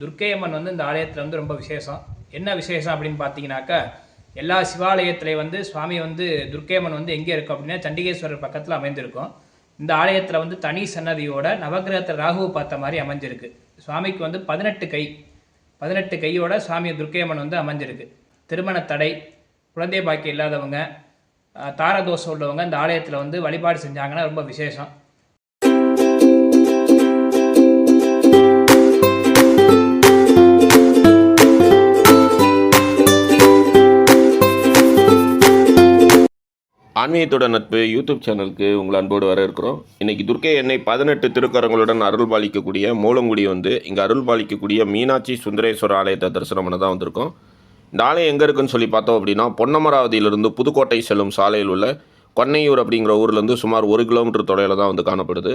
துர்க்கையம்மன் வந்து இந்த ஆலயத்தில் வந்து ரொம்ப விசேஷம். என்ன விசேஷம் அப்படின்னு பார்த்தீங்கன்னாக்கா எல்லா சிவாலயத்திலே வந்து சுவாமி வந்து துர்க்கையம்மன் வந்து எங்கே இருக்கும் அப்படின்னா சண்டிகேஸ்வரர் பக்கத்தில் அமைந்திருக்கும். இந்த ஆலயத்தில் வந்து தனி சன்னதியோட நவக்கிரகத்தில் ராகுவை பார்த்த மாதிரி அமைஞ்சிருக்கு. சுவாமிக்கு வந்து பதினெட்டு கை. பதினெட்டு கையோட சுவாமி துர்க்கையம்மன் வந்து அமைஞ்சிருக்கு. திருமண தடை குழந்தை பாக்கியம் இல்லாதவங்க தாரதோஷம் உள்ளவங்க இந்த ஆலயத்தில் வந்து வழிபாடு செஞ்சாங்கன்னா ரொம்ப விசேஷம். ஆன்மீகத்தோட நட்பு யூடியூப் சேனலுக்கு உங்களை அன்போடு வர இருக்கிறோம். இன்றைக்கி துர்க்கை எண்ணெய் பதினெட்டு திருக்கரங்களுடன் அருள் பாலிக்கக்கூடிய மூலங்குடி வந்து இங்கே அருள் பாலிக்கக்கூடிய மீனாட்சி சுந்தரேஸ்வரர் ஆலயத்தை தரிசனம் பண்ண தான் வந்திருக்கோம். இந்த ஆலயம் எங்கே இருக்குன்னு சொல்லி பார்த்தோம் அப்படின்னா பொன்னமராவதியிலிருந்து புதுக்கோட்டை செல்லும் சாலையில் உள்ள கொன்னையூர் அப்படிங்கிற ஊர்லேருந்து சுமார் ஒரு கிலோமீட்டர் தொலைவில் தான் வந்து காணப்படுது.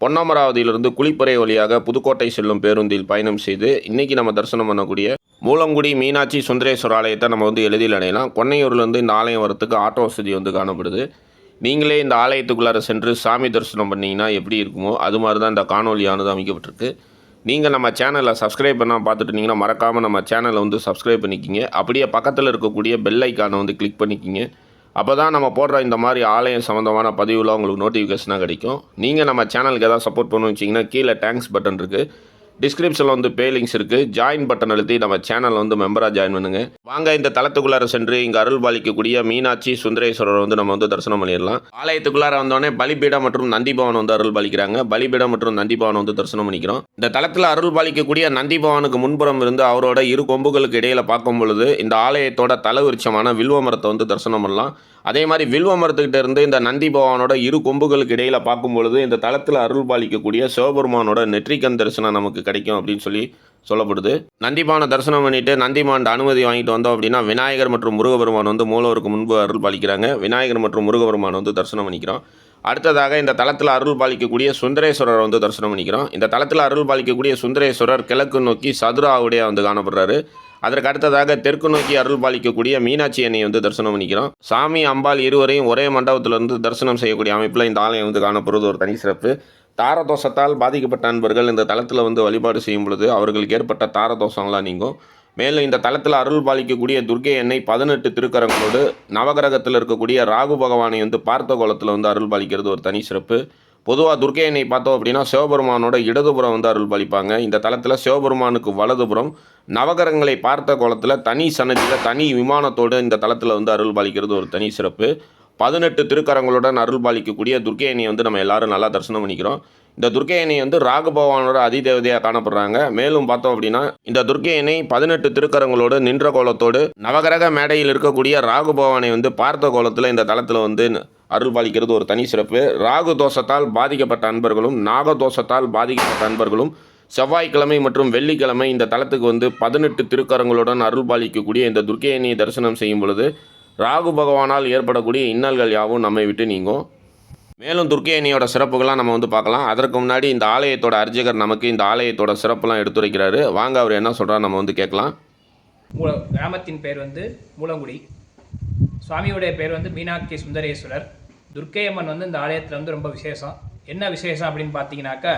பொன்னமராவதியிலிருந்து குளிப்பறை வழியாக புதுக்கோட்டை செல்லும் பேருந்தில் பயணம் செய்து இன்றைக்கி நம்ம தரிசனம் பண்ணக்கூடிய மூலங்குடி மீனாட்சி சுந்தரேஸ்வரர் ஆலயத்தை நம்ம வந்து எளிதில் அடையலாம். கொன்னையூர்லேருந்து இந்த ஆலயம் வரத்துக்கு ஆட்டோ வசதி வந்து காணப்படுது. நீங்களே இந்த ஆலயத்துக்குள்ளார சென்று சாமி தரிசனம் பண்ணிங்கன்னா எப்படி இருக்குமோ அது மாதிரி தான் இந்த காணொலியானது அமைக்கப்பட்டிருக்கு. நீங்கள் நம்ம சேனலை சப்ஸ்கிரைப் பண்ணால் பார்த்துட்டு மறக்காமல் நம்ம சேனலை வந்து சப்ஸ்கிரைப் பண்ணிக்கிங்க. அப்படியே பக்கத்தில் இருக்கக்கூடிய பெல் ஐக்கானை வந்து கிளிக் பண்ணிக்கிங்க. அப்போ தான் நம்ம போடுற இந்த மாதிரி ஆலயம் சம்மந்தமான பதிவுலாம் உங்களுக்கு நோட்டிஃபிகேஷனாக கிடைக்கும். நீங்கள் நம்ம சேனலுக்கு எதாவது சப்போர்ட் பண்ணணும் வச்சிங்கன்னா கீழே தேங்க்ஸ் பட்டன் இருக்குது டிஸ்கிரிப்ஷனில் வந்து பே லிங்க்ஸ் இருக்குது ஜாயின் பட்டன் அழுத்தி நம்ம சேனலில் வந்து மெம்பராக ஜாயின் பண்ணுங்க. வாங்க இந்த தளத்துக்குள்ளார சென்று இங்கே அருள் பாலிக்கக்கூடிய மீனாட்சி சுந்தரேஸ்வரர் வந்து நம்ம வந்து தரிசனம் பண்ணிடலாம். ஆலயத்துக்குள்ளார வந்தோடனே பலிபீடம் மற்றும் நந்திபவன் வந்து அருள் பாலிக்கிறாங்க பலிபீடம் மற்றும் நந்திபவன் வந்து தரிசனம் பண்ணிக்கிறோம். இந்த தளத்தில் அருள் பாலிக்கக்கூடிய நந்திபவனுக்கு முன்புறம் இருந்து அவரோட இரு கொம்புகளுக்கு இடையில பார்க்கும் பொழுது இந்த ஆலயத்தோட தலவிருச்சமான வில்வ மரத்தை வந்து தரிசனம் பண்ணலாம். அதே மாதிரி வில்வ மரத்துக்கிட்ட இருந்து இந்த நந்தி பகவானோட இரு கொம்புகளுக்கு இடையில் பார்க்கும் பொழுது இந்த தளத்தில் அருள் பாலிக்கக்கூடிய சிவபெருமானோட நெற்றிக்கண் தரிசனம் நமக்கு கிடைக்கும் அப்படின்னு சொல்லி சொல்லப்படுது. நந்திபானை தரிசனம் பண்ணிட்டு நந்திமான் அனுமதி வாங்கிட்டு வந்தோம் அப்படின்னா விநாயகர் மற்றும் முருகபெருமான் வந்து மூலவருக்கு முன்பு அருள் பாலிக்கிறாங்க. விநாயகர் மற்றும் முருகபெருமான் வந்து தரிசனம் பண்ணிக்கிறோம். அடுத்ததாக இந்த தளத்தில் அருள் பாலிக்கக்கூடிய சுந்தரேஸ்வரரை வந்து தரிசனம் பண்ணிக்கிறோம். இந்த தளத்தில் அருள் பாலிக்கக்கூடிய சுந்தரேஸ்வரர் கிழக்கு நோக்கி சதுராவுடைய வந்து காணப்படுறாரு. அதற்கு அடுத்ததாக தெற்கு நோக்கி அருள் பாலிக்கக்கூடிய மீனாட்சி அன்னையை வந்து தரிசனம் பண்ணிக்கிறோம். சாமி அம்பாள் இருவரையும் ஒரே மண்டபத்திலிருந்து தரிசனம் செய்யக்கூடிய அமைப்பில் இந்த ஆலயம் வந்து காணப்படுவது ஒரு தனி சிறப்பு. தாரதோஷத்தால் பாதிக்கப்பட்ட அன்பர்கள் இந்த தளத்தில் வந்து வழிபாடு செய்யும் பொழுது அவர்களுக்கு ஏற்பட்ட தாரதோஷங்களாம் நீங்கும். மேலும் இந்த தளத்தில் அருள் பாலிக்கக்கூடிய துர்கை எண்ணெய் பதினெட்டு திருக்கரங்களோடு நவகிரகத்தில் இருக்கக்கூடிய ராகு பகவானை வந்து பார்த்த கோலத்தில் வந்து அருள் பாலிக்கிறது ஒரு தனி சிறப்பு. பொதுவாக துர்க்கை பார்த்தோம் அப்படின்னா சிவபெருமானோட இடதுபுறம் வந்து அருள் பலிப்பாங்க இந்த தளத்தில் சிவபெருமானுக்கு வலதுபுறம் நவகரங்களை பார்த்த கோலத்தில் தனி சன்னதியில் தனி விமானத்தோடு இந்த தளத்தில் வந்து அருள் பாலிக்கிறது ஒரு தனி சிறப்பு. பதினெட்டு திருக்கரங்களுடன் அருள் பாலிக்கக்கூடிய துர்க்கை வந்து நம்ம எல்லாரும் நல்லா தரிசனம் பண்ணிக்கிறோம். இந்த துர்க்கை வந்து ராகுபவானோட அதிதேவதையாக காணப்படுறாங்க. மேலும் பார்த்தோம் அப்படின்னா இந்த துர்க்கை பதினெட்டு திருக்கரங்களோடு நின்ற கோலத்தோடு நவகிரக மேடையில் இருக்கக்கூடிய ராகுபவானை வந்து பார்த்த கோலத்தில் இந்த தளத்தில் வந்து அருள் பாலிக்கிறது ஒரு தனி சிறப்பு. ராகு தோஷத்தால் பாதிக்கப்பட்ட அன்பர்களும் நாக தோஷத்தால் பாதிக்கப்பட்ட அன்பர்களும் செவ்வாய்க்கிழமை மற்றும் வெள்ளிக்கிழமை இந்த தளத்துக்கு வந்து பதினெட்டு திருக்கரங்களுடன் அருள் பாலிக்கக்கூடிய இந்த துர்க்கையணியை தரிசனம் செய்யும் பொழுது ராகு பகவானால் ஏற்படக்கூடிய இன்னல்கள் யாவும் நம்மை விட்டு நீங்கும். மேலும் துர்க்கையணியோட சிறப்புகள்லாம் நம்ம வந்து பார்க்கலாம். அதற்கு முன்னாடி இந்த ஆலயத்தோட அர்ச்சகர் நமக்கு இந்த ஆலயத்தோட சிறப்புலாம் எடுத்துரைக்கிறாரு. வாங்க அவர் என்ன சொல்கிறார் நம்ம வந்து கேட்கலாம். மூல கிராமத்தின் பேர் வந்து மூலங்குடி. சுவாமியுடைய பேர் வந்து மீனாட்சி சுந்தரேஸ்வரர். துர்க்கையம்மன் வந்து இந்த ஆலயத்தில் வந்து ரொம்ப விசேஷம். என்ன விசேஷம் அப்படின்னு பார்த்தீங்கன்னாக்கா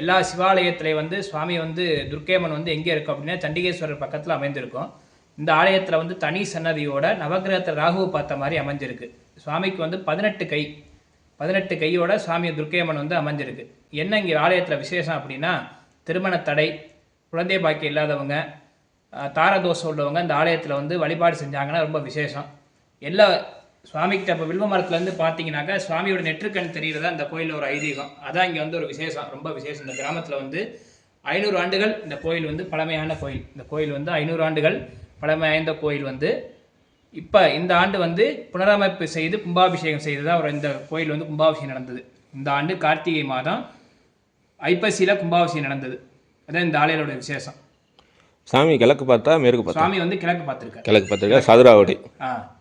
எல்லா சிவாலயத்திலையும் வந்து சுவாமி வந்து துர்க்கையம்மன் வந்து எங்கே இருக்கும் அப்படின்னா சண்டிகேஸ்வரர் பக்கத்தில் அமைந்திருக்கும். இந்த ஆலயத்தில் வந்து தனி சன்னதியோட நவக்கிரகத்தில் ராகுவை பார்த்த மாதிரி அமைஞ்சிருக்கு. சுவாமிக்கு வந்து பதினெட்டு கை. பதினெட்டு கையோட சுவாமி துர்க்கையம்மன் வந்து அமைஞ்சிருக்கு. என்ன இங்கே ஆலயத்தில் விசேஷம் அப்படின்னா திருமண தடை குழந்தை பாக்கியம் இல்லாதவங்க தாரதோஷம் உள்ளவங்க இந்த ஆலயத்தில் வந்து வழிபாடு செஞ்சாங்கன்னா ரொம்ப விசேஷம். எல்லா சுவாமிக்கிட்ட இப்போ வில்வ மரத்துலேருந்து பார்த்தீங்கன்னாக்கா சுவாமியோட நெற்றுக்கண் தெரிகிறதா இந்த கோயில் ஒரு ஐதீகம். அதான் இங்கே வந்து ஒரு விசேஷம். ரொம்ப விசேஷம். இந்த கிராமத்தில் வந்து ஐநூறு ஆண்டுகள் இந்த கோயில் வந்து பழமையான கோயில். இந்த கோயில் வந்து ஐநூறு ஆண்டுகள் பழமை வாய்ந்த கோயில் வந்து இப்போ இந்த ஆண்டு வந்து புனரமைப்பு செய்து கும்பாபிஷேகம் செய்ததா ஒரு இந்த கோயில் வந்து கும்பாபிஷேகம் நடந்தது. இந்த ஆண்டு கார்த்திகை மாதம் ஐப்பசியில் கும்பாபிஷேகம் நடந்தது. அதான் இந்த ஆலயோட விசேஷம். சாமி கிழக்கு பார்த்தா மேற்கு பார்த்தா? சுவாமி வந்து கிழக்கு பார்த்துருக்காரு. கிழக்கு பார்த்துருக்கா சதுராவடி. ஆ.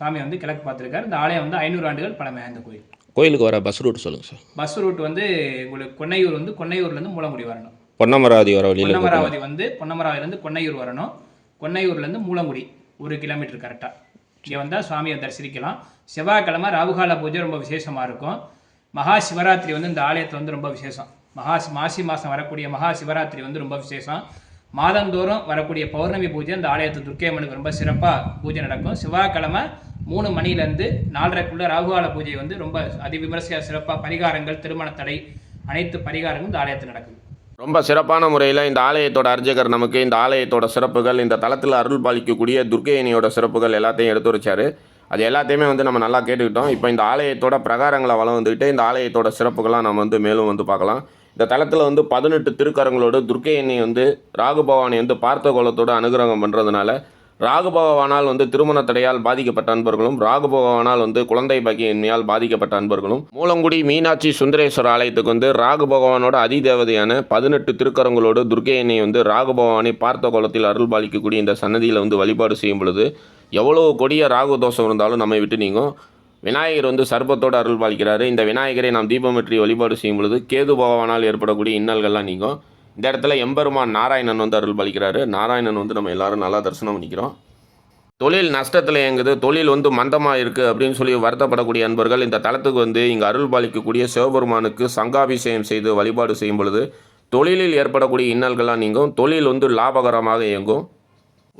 சாமி வந்து கிழக்கு பார்த்துருக்காரு. இந்த ஆலயம் வந்து ஐநூறு ஆண்டுகள் பழமை வாய்ந்த கோயில். கோயிலுக்கு வர பஸ் ரூட் சொல்லுங்கள் சார். பஸ் ரூட் வந்து உங்களுக்கு கொன்னையூர் வந்து கொன்னையூர்லேருந்து மூலங்குடி வரணும். பொன்னமராவதி வர வழியில் பொன்னமராவதி வந்து பொன்னமராவதிலேருந்து கொன்னையூர் வரணும். கொன்னையூர்லேருந்து மூலங்குடி ஒரு கிலோமீட்டர் கரெக்டாக இங்கே வந்தால் சுவாமியை தரிசிக்கலாம். செவ்வாய்க்கிழமை ராகுகால பூஜை ரொம்ப விசேஷமாக இருக்கும். மகா சிவராத்திரி வந்து இந்த ஆலயத்தில் வந்து ரொம்ப விசேஷம். மகா மாசி மாதம் வரக்கூடிய மகா சிவராத்திரி வந்து ரொம்ப விசேஷம். மாதந்தோறும் வரக்கூடிய பௌர்ணமி பூஜை இந்த ஆலயத்து துர்க்கையம்மனுக்கு ரொம்ப சிறப்பாக பூஜை நடக்கும். செவ்வாய்க்கிழமை மூணு மணிலேருந்து நாலரைக்குள்ள ராகுகால பூஜை வந்து ரொம்ப அதிவிமர்சையாக சிறப்பாக பரிகாரங்கள் திருமண தடை அனைத்து பரிகாரங்களும் இந்த ஆலயத்தில் நடக்குது. ரொம்ப சிறப்பான முறையில் இந்த ஆலயத்தோட அர்ச்சகர் நமக்கு இந்த ஆலயத்தோட சிறப்புகள் இந்த தளத்தில் அருள் பாலிக்கக்கூடிய துர்க்கையணியோட சிறப்புகள் எல்லாத்தையும் எடுத்து வச்சாரு அது எல்லாத்தையுமே வந்து நம்ம நல்லா கேட்டுக்கிட்டோம். இப்போ இந்த ஆலயத்தோட பிரகாரங்களை வளம் வந்துக்கிட்டு இந்த ஆலயத்தோட சிறப்புகள்லாம் நம்ம வந்து மேலும் வந்து பார்க்கலாம். இந்த தளத்தில் வந்து பதினெட்டு திருக்கரங்களோடு துர்க்கை வந்து ராகு பகவானை வந்து பார்த்த கோலத்தோட அனுகிரகம் பண்ணுறதுனால ராகு பகவானால் வந்து திருமண தடையால் பாதிக்கப்பட்ட அன்பர்களும் ராகு பகவானால் வந்து குழந்தை பாக்கியின்மையால் பாதிக்கப்பட்ட அன்பர்களும். மூலங்குடி மீனாட்சி சுந்தரேஸ்வரர் ஆலயத்துக்கு வந்து ராகு பகவானோட அதிதேவதையான பதினெட்டு திருக்கரங்களோடு துர்க்கை வந்து ராகு பகவானை பார்த்த கோலத்தில் அருள் பாலிக்கக்கூடிய இந்த சன்னதியில் வந்து வழிபாடு செய்யும் பொழுது எவ்வளோ கொடிய ராகு தோஷம் இருந்தாலும் நம்மை விட்டு நீங்கும். விநாயகர் வந்து சர்பத்தோடு அருள் பாலிக்கிறாரு. இந்த விநாயகரை நாம் தீபமற்றி வழிபாடு செய்யும் பொழுது கேது பகவானால் ஏற்படக்கூடிய இன்னல்கள்லாம் நீங்கும். இந்த இடத்துல எம்பெருமான் நாராயணன் வந்து அருள் பாலிக்கிறாரு. நாராயணன் வந்து நம்ம எல்லாரும் நல்லா தரிசனம் பண்ணிக்கிறோம். தொழில் நஷ்டத்தில் இயங்குது. தொழில் வந்து மந்தமாக இருக்குது அப்படின்னு சொல்லி வருத்தப்படக்கூடிய அன்பர்கள் இந்த தளத்துக்கு வந்து இங்கே அருள் பாலிக்கக்கூடிய சிவபெருமானுக்கு சங்காபிஷேகம் செய்து வழிபாடு செய்யும் பொழுது தொழிலில் ஏற்படக்கூடிய இன்னல்கள்லாம் நீங்கும். தொழில் வந்து லாபகரமாக இயங்கும்.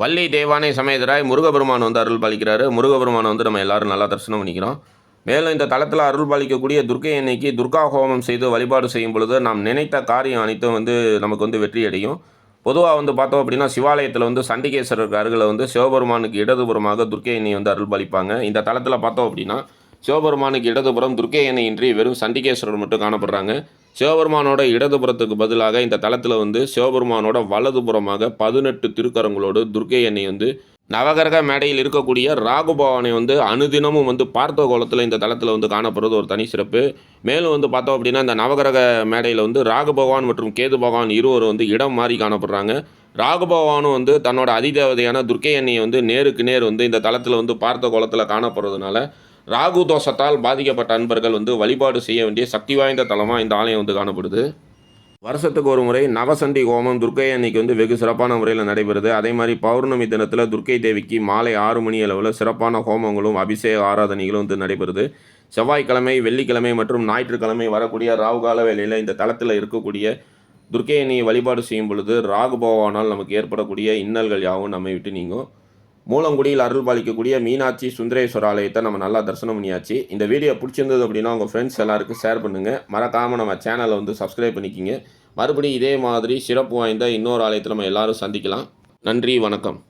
வள்ளி தேவானை சமேதராய் முருகபெருமான் வந்து அருள் பாலிக்கிறாரு. முருகபெருமானை வந்து நம்ம எல்லாரும் நல்லா தரிசனம் பண்ணிக்கிறோம். மேலும் இந்த தளத்தில் அருள் பாலிக்கக்கூடிய துர்க்கை அன்னைக்கு துர்கா ஹோமம் செய்து வழிபாடு செய்யும் பொழுது நாம் நினைத்த காரியம் அனைத்தும் வந்து நமக்கு வந்து வெற்றி அடையும். பொதுவாக வந்து பார்த்தோம் அப்படின்னா சிவாலயத்தில் வந்து சண்டிகேஸ்வரருக்கு அருகில் வந்து சிவபெருமானுக்கு இடதுபுறமாக துர்க்கை எண்ணெய் வந்து அருள் பாலிப்பாங்க. இந்த தளத்தில் பார்த்தோம் அப்படின்னா சிவபெருமானுக்கு இடதுபுறம் துர்க்கை எண்ணெய் இன்றி வெறும் சண்டிகேஸ்வரர் மட்டும் காணப்படுறாங்க. சிவபெருமானோட இடதுபுறத்துக்கு பதிலாக இந்த தளத்தில் வந்து சிவபெருமானோட வலதுபுறமாக பதினெட்டு திருக்கரங்களோடு துர்க்கை எண்ணெய் வந்து நவகிரக மேடையில் இருக்கக்கூடிய ராகு பகவானை வந்து அனுதினமும் வந்து பார்த்த கோலத்தில் இந்த தளத்தில் வந்து காணப்படுறது ஒரு தனி சிறப்பு. மேலும் வந்து பார்த்தோம் அப்படின்னா இந்த நவகிரக மேடையில் வந்து ராகு பகவான் மற்றும் கேது பகவான் இருவரும் வந்து இடம் மாறி காணப்படுறாங்க. ராகு பகவானும் வந்து தன்னோட அதிதேவதையான துர்க்கை எண்ணெயை வந்து நேருக்கு நேர் வந்து இந்த தளத்தில் வந்து பார்த்த கோலத்தில் காணப்படுறதுனால ராகு தோஷத்தால் பாதிக்கப்பட்ட அன்பர்கள் வந்து வழிபாடு செய்ய வேண்டிய சக்தி வாய்ந்த தலமாக இந்த ஆலயம் வந்து காணப்படுது. வருஷத்துக்கு ஒரு முறை நவசண்டி ஹோமம் துர்க்கை அன்னைக்கு வந்து வெகு சிறப்பான முறையில் நடைபெறுது. அதே மாதிரி பௌர்ணமி தினத்தில் துர்க்கை தேவிக்கு மாலை ஆறு மணி அளவில் சிறப்பான ஹோமங்களும் அபிஷேக ஆராதனைகளும் வந்து நடைபெறுது. செவ்வாய்க்கிழமை வெள்ளிக்கிழமை மற்றும் ஞாயிற்றுக்கிழமை வரக்கூடிய ராகுகால வேலையில் இந்த தளத்தில் இருக்கக்கூடிய துர்க்கை அன்னையை வழிபாடு செய்யும் பொழுது ராகு பகவானால் நமக்கு ஏற்படக்கூடிய இன்னல்கள் யாவும் நம்மை விட்டு நீங்கும். மூலங்குடியில் அருள் பாலிக்கக்கூடிய மீனாட்சி சுந்தரேஸ்வர ஆலயத்தை நம்ம நல்லா தரிசனம் பண்ணியாச்சு. இந்த வீடியோ பிடிச்சிருந்தது அப்படின்னா உங்கள் ஃப்ரெண்ட்ஸ் எல்லாருக்கும் ஷேர் பண்ணுங்கள் மறக்காமல் நம்ம சேனலை வந்து சப்ஸ்கிரைப் பண்ணிக்கிங்க. மறுபடியும் இதே மாதிரி சிறப்பு வாய்ந்த இன்னொரு ஆலயத்தில் நம்ம எல்லாரும் சந்திக்கலாம். நன்றி வணக்கம்.